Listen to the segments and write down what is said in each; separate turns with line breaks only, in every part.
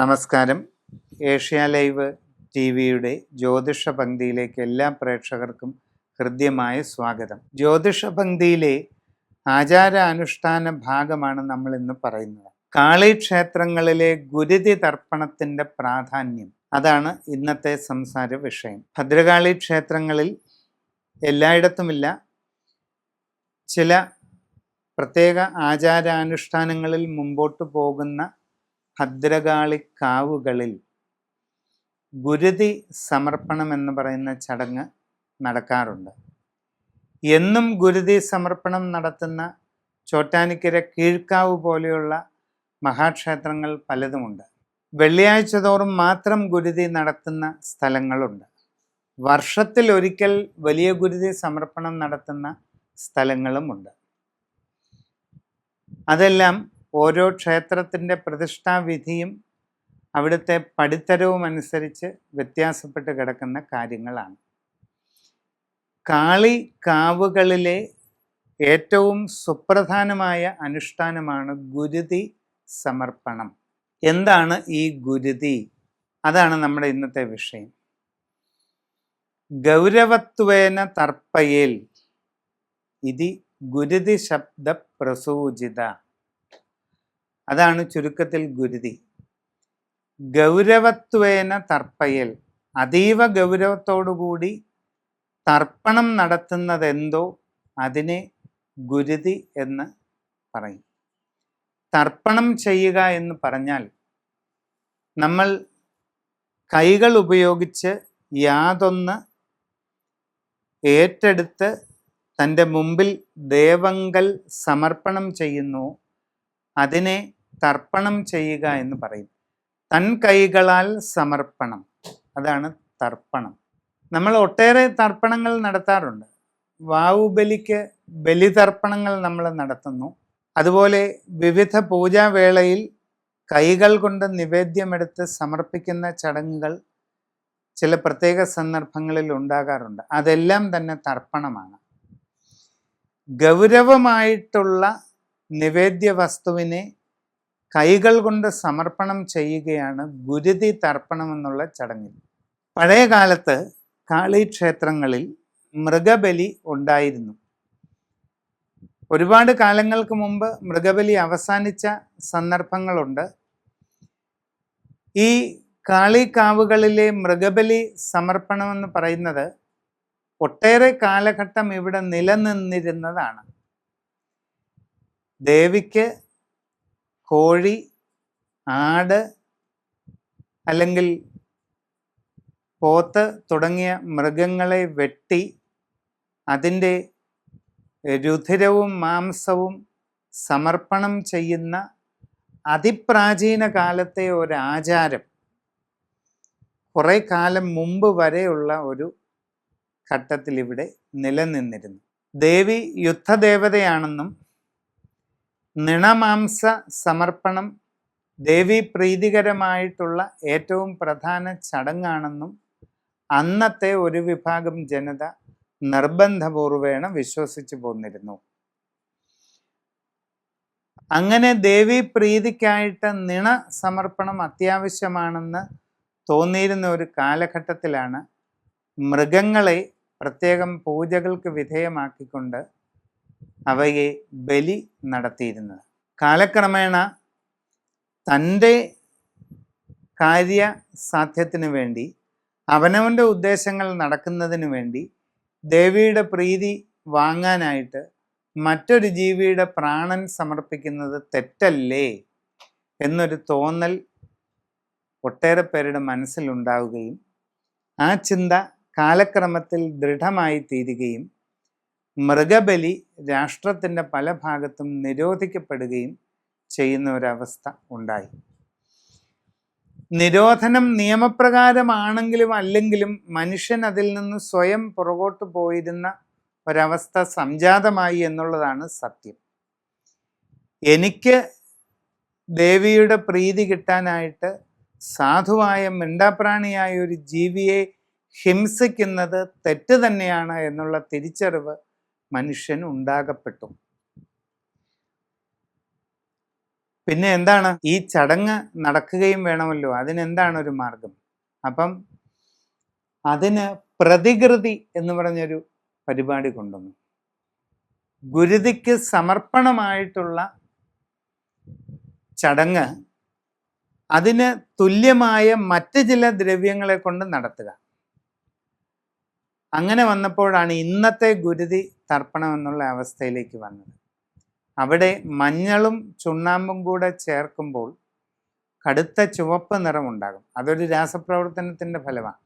നമസ്കാരം. Asia live T വിയുടെ ജ്യോതിഷ പങ്ക്തിയിലേക്ക് എല്ലാ പ്രേക്ഷകർക്കും ഹൃദ്യമായ സ്വാഗതം. ജ്യോതിഷ പങ്ക്തിയിലെ ആചാര അനുഷ്ഠാന ഭാഗമാണ് നമ്മൾ ഇന്ന് പറയുന്നത്. കാളി ക്ഷേത്രങ്ങളിലെ ഗുരുതി തർപ്പണത്തിന്റെ പ്രാധാന്യം. അതാണ് ഇന്നത്തെ സംസാര വിഷയം. ഭദ്രകാളി ക്ഷേത്രങ്ങളിൽ എല്ലായിടത്തുമില്ല. ചില പ്രത്യേക ആചാരാനുഷ്ഠാനങ്ങളിൽ മുമ്പോട്ട് പോകുന്ന ഭദ്രകാളി കാവുകളിൽ ഗുരുതി സമർപ്പണം എന്ന് പറയുന്ന ചടങ്ങ് നടക്കാറുണ്ട്. എന്നും ഗുരുതി സമർപ്പണം നടത്തുന്ന ചോറ്റാനിക്കര കീഴ്ക്കാവ് പോലെയുള്ള മഹാക്ഷേത്രങ്ങൾ പലതുമുണ്ട്. വെള്ളിയാഴ്ച തോറും മാത്രം ഗുരുതി നടത്തുന്ന സ്ഥലങ്ങളുണ്ട്. വർഷത്തിൽ ഒരിക്കൽ വലിയ ഗുരുതി സമർപ്പണം നടത്തുന്ന സ്ഥലങ്ങളുമുണ്ട്. അതെല്ലാം ഓരോ ക്ഷേത്രത്തിന്റെ പ്രതിഷ്ഠാവിധിയും അവിടുത്തെ പടിത്തരവും അനുസരിച്ച് വ്യത്യാസപ്പെട്ട് കിടക്കുന്ന കാര്യങ്ങളാണ്. കാളി കാവുകളിലെ ഏറ്റവും സുപ്രധാനമായ അനുഷ്ഠാനമാണ് ഗുരുതി സമർപ്പണം. എന്താണ് ഈ ഗുരുതി? അതാണ് നമ്മുടെ ഇന്നത്തെ വിഷയം. ഗൗരവത്വേന തർപ്പയിൽ. ഇതി ഗുരുതി ശബ്ദ പ്രസൂചിത അതാണ് ചുരുക്കത്തിൽ ഗുരുതി. ഗൗരവത്വേന തർപ്പയൽ. അതീവ ഗൗരവത്തോടുകൂടി തർപ്പണം നടത്തുന്നതെന്തോ അതിനെ ഗുരുതി എന്ന് പറയും. തർപ്പണം ചെയ്യുക എന്ന് പറഞ്ഞാൽ നമ്മൾ കൈകൾ ഉപയോഗിച്ച് യാതൊന്ന് ഏറ്റെടുത്ത് തന്റെ മുമ്പിൽ ദേവങ്കൽ സമർപ്പണം ചെയ്യുന്നു അതിനെ തർപ്പണം ചെയ്യുക എന്ന് പറയും. തൻ കൈകളാൽ സമർപ്പണം. അതാണ് തർപ്പണം. നമ്മൾ ഒട്ടേറെ തർപ്പണങ്ങൾ നടത്താറുണ്ട്. വാവുബലിക്ക് ബലിതർപ്പണങ്ങൾ നമ്മൾ നടത്തുന്നു. അതുപോലെ വിവിധ പൂജാവേളയിൽ കൈകൾ കൊണ്ട് നിവേദ്യമെടുത്ത് സമർപ്പിക്കുന്ന ചടങ്ങുകൾ ചില പ്രത്യേക സന്ദർഭങ്ങളിൽ ഉണ്ടാകാറുണ്ട്. അതെല്ലാം തന്നെ തർപ്പണമാണ്. ഗൗരവമായിട്ടുള്ള നിവേദ്യ വസ്തുവിനെ കൈകൾ കൊണ്ട് സമർപ്പണം ചെയ്യുകയാണ് ഗുരുതി തർപ്പണം എന്നുള്ള ചടങ്ങിൽ. പഴയ കാലത്ത് കാളി ക്ഷേത്രങ്ങളിൽ മൃഗബലി ഉണ്ടായിരുന്നു. ഒരുപാട് കാലങ്ങൾക്ക് മുമ്പ് മൃഗബലി അവസാനിച്ച സന്ദർഭങ്ങളുണ്ട്. ഈ കാളിക്കാവുകളിലെ മൃഗബലി സമർപ്പണമെന്ന് പറയുന്നത് ഒട്ടേറെ കാലഘട്ടം ഇവിടെ നിലനിന്നിരുന്നതാണ്. ദേവിക്ക് കോഴി ആട് അല്ലെങ്കിൽ പോത്ത് തുടങ്ങിയ മൃഗങ്ങളെ വെട്ടി അതിന്റെ രുധിരവും മാംസവും സമർപ്പണം ചെയ്യുന്ന അതിപ്രാചീന കാലത്തെ ഒരു ആചാരം കുറേ കാലം മുമ്പ് വരെയുള്ള ഒരു ഘട്ടത്തിൽ ഇവിടെ നിലനിന്നിരുന്നു. ദേവി യുദ്ധദേവതയാണെന്നും നിണമാംസ സമർപ്പണം ദേവി പ്രീതികരമായിട്ടുള്ള ഏറ്റവും പ്രധാന ചടങ്ങാണെന്നും അന്നത്തെ ഒരു വിഭാഗം ജനത നിർബന്ധപൂർവേണ വിശ്വസിച്ചു പോന്നിരുന്നു. അങ്ങനെ ദേവി പ്രീതിക്കായിട്ട് നിണ സമർപ്പണം അത്യാവശ്യമാണെന്ന് തോന്നിയിരുന്ന ഒരു കാലഘട്ടത്തിലാണ് മൃഗങ്ങളെ പ്രത്യേകം പൂജകൾക്ക് വിധേയമാക്കിക്കൊണ്ട് അവയെ ബലി നടത്തിയിരുന്നത്. കാലക്രമേണ തന്റെ കാര്യ സാധ്യത്തിനു വേണ്ടി അവനവന്റെ ഉദ്ദേശങ്ങൾ നടക്കുന്നതിന് വേണ്ടി ദേവിയുടെ പ്രീതി വാങ്ങാനായിട്ട് മറ്റൊരു ജീവിയുടെ പ്രാണൻ സമർപ്പിക്കുന്നത് തെറ്റല്ലേ എന്നൊരു തോന്നൽ ഒട്ടേറെ പേരുടെ മനസ്സിലുണ്ടാവുകയും ആ ചിന്ത കാലക്രമത്തിൽ ദൃഢമായി തീരുകയും മൃഗബലി രാഷ്ട്രത്തിന്റെ പല ഭാഗത്തും നിരോധിക്കപ്പെടുകയും ചെയ്യുന്ന ഒരവസ്ഥ ഉണ്ടായി. നിരോധനം നിയമപ്രകാരമാണെങ്കിലും അല്ലെങ്കിലും മനുഷ്യൻ അതിൽ നിന്ന് സ്വയം പുറകോട്ട് പോയിരുന്ന ഒരവസ്ഥ സംജാതമായി എന്നുള്ളതാണ് സത്യം. എനിക്ക് ദേവിയുടെ പ്രീതി കിട്ടാനായിട്ട് സാധുവായ മിണ്ടാപ്രാണിയായ ഒരു ജീവിയെ ഹിംസിക്കുന്നത് തെറ്റ് തന്നെയാണ് എന്നുള്ള തിരിച്ചറിവ് മനുഷ്യൻ ഉണ്ടാകപ്പെട്ടു പിന്നെ എന്താണ്? ഈ ചടങ്ങ് നടക്കുകയും വേണമല്ലോ. അതിനെന്താണ് ഒരു മാർഗം? അപ്പം അതിന് പ്രതികൃതി എന്ന് പറഞ്ഞൊരു പരിപാടി കൊണ്ടുവന്നു. ഗുരുതിക്ക് സമർപ്പണമായിട്ടുള്ള ചടങ്ങ് അതിന് തുല്യമായ മറ്റ് ചില ദ്രവ്യങ്ങളെ കൊണ്ട് നടത്തുക. അങ്ങനെ വന്നപ്പോഴാണ് ഇന്നത്തെ ഗുരുതി തർപ്പണം എന്നുള്ള അവസ്ഥയിലേക്ക് വന്നത്. അവിടെ മഞ്ഞളും ചുണ്ണാമ്പും കൂടെ ചേർക്കുമ്പോൾ കടുത്ത ചുവപ്പ് നിറമുണ്ടാകും. അതൊരു രാസപ്രവർത്തനത്തിന്റെ ഫലമാണ്.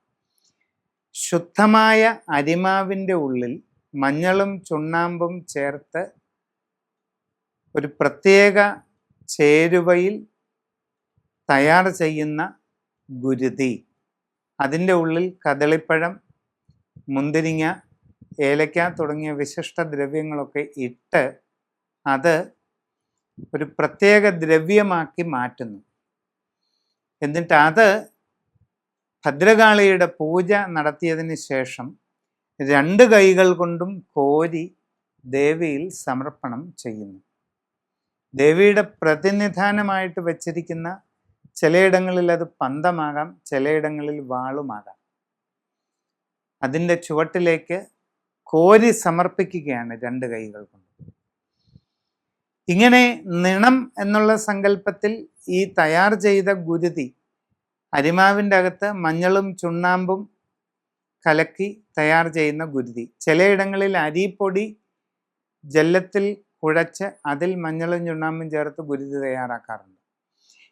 ശുദ്ധമായ അരിമാവിന്റെ ഉള്ളിൽ മഞ്ഞളും ചുണ്ണാമ്പും ചേർത്ത് ഒരു പ്രത്യേക ചേരുവയിൽ തയ്യാർ ചെയ്യുന്ന ഗുരുതി. അതിന്റെ ഉള്ളിൽ കദളിപ്പഴം മുന്തിരിങ്ങ ഏലക്ക തുടങ്ങിയ വിശിഷ്ട ദ്രവ്യങ്ങളൊക്കെ ഇട്ട് അത് ഒരു പ്രത്യേക ദ്രവ്യമാക്കി മാറ്റുന്നു. എന്നിട്ട് അത് ഭദ്രകാളിയുടെ പൂജ നടത്തിയതിന് ശേഷം രണ്ട് കൈകൾ കൊണ്ടും കോരി ദേവിയിൽ സമർപ്പണം ചെയ്യുന്നു. ദേവിയുടെ പ്രതിനിധാനമായിട്ട് വച്ചിരിക്കുന്ന ചിലയിടങ്ങളിൽ അത് പന്തമാകാം ചിലയിടങ്ങളിൽ വാളുമാകാം. അതിന്റെ ചുവട്ടിലേക്ക് കോരി സമർപ്പിക്കുകയാണ് രണ്ട് കൈകൾ കൊണ്ട്. ഇങ്ങനെ നിണം എന്നുള്ള സങ്കല്പത്തിൽ ഈ തയ്യാർ ചെയ്ത ഗുരുതി അരിമാവിന്റെ അകത്ത് മഞ്ഞളും ചുണ്ണാമ്പും കലക്കി തയ്യാർ ചെയ്യുന്ന ഗുരുതി. ചിലയിടങ്ങളിൽ അരിപ്പൊടി ജലത്തിൽ കുഴച്ച് അതിൽ മഞ്ഞളും ചുണ്ണാമ്പും ചേർത്ത് ഗുരുതി തയ്യാറാക്കാറുണ്ട്.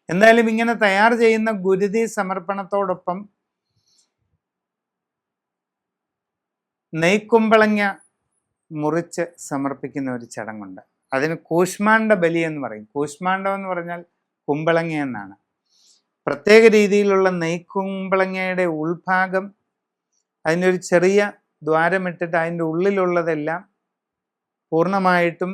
എന്തായാലും ഇങ്ങനെ തയ്യാർ ചെയ്യുന്ന ഗുരുതി സമർപ്പണത്തോടൊപ്പം നെയ്ക്കുമ്പളങ്ങ മുറിച്ച് സമർപ്പിക്കുന്ന ഒരു ചടങ്ങുണ്ട്. അതിന് കൂഷ്മാണ്ഡ ബലി എന്ന് പറയും. കൂഷ്മാണ്ഡം എന്ന് പറഞ്ഞാൽ കുമ്പളങ്ങ എന്നാണ്. പ്രത്യേക രീതിയിലുള്ള നെയ്ക്കുമ്പളങ്ങയുടെ ഉൾഭാഗം അതിനൊരു ചെറിയ ദ്വാരമിട്ടിട്ട് അതിന്റെ ഉള്ളിലുള്ളതെല്ലാം പൂർണമായിട്ടും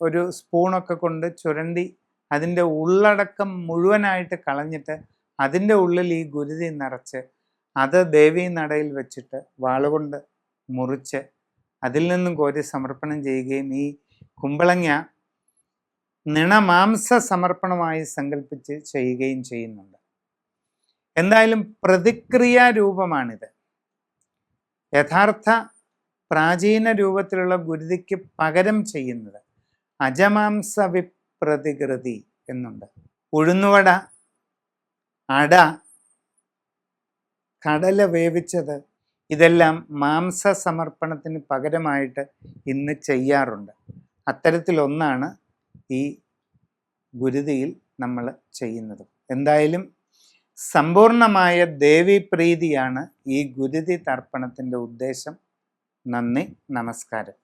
ഒരു സ്പൂണൊക്കെ കൊണ്ട് ചുരണ്ടി അതിന്റെ ഉള്ളടക്കം മുഴുവനായിട്ട് കളഞ്ഞിട്ട് അതിന്റെ ഉള്ളിൽ ഈ ഗുരുതി നിറച്ച് അത് ദേവീ നടയിൽ വെച്ചിട്ട് വാളുകൊണ്ട് മുറിച്ച് അതിൽ നിന്നും കോരി സമർപ്പണം ചെയ്യുകയും ഈ കുമ്പളങ്ങ നിണമാംസ സമർപ്പണമായി സങ്കല്പിച്ച് ചെയ്യുകയും ചെയ്യുന്നുണ്ട്. എന്തായാലും പ്രതിക്രിയാ രൂപമാണിത്. യഥാർത്ഥ പ്രാചീന രൂപത്തിലുള്ള ഗുരുതിക്ക് പകരം ചെയ്യുന്നത് അജമാംസ വിപ്രതികൃതി എന്നുണ്ട്. ഉഴുന്നുവട അട കടല വേവിച്ചത് ഇതെല്ലാം മാംസ സമർപ്പണത്തിന് പകരമായിട്ട് ഇന്ന് ചെയ്യാറുണ്ട്. അത്തരത്തിലൊന്നാണ് ഈ ഗുരുതിയിൽ നമ്മൾ ചെയ്യുന്നത്. എന്തായാലും സമ്പൂർണമായ ദേവീപ്രീതിയാണ് ഈ ഗുരുതി തർപ്പണത്തിന്റെ ഉദ്ദേശം. നന്ദി നമസ്കാരം.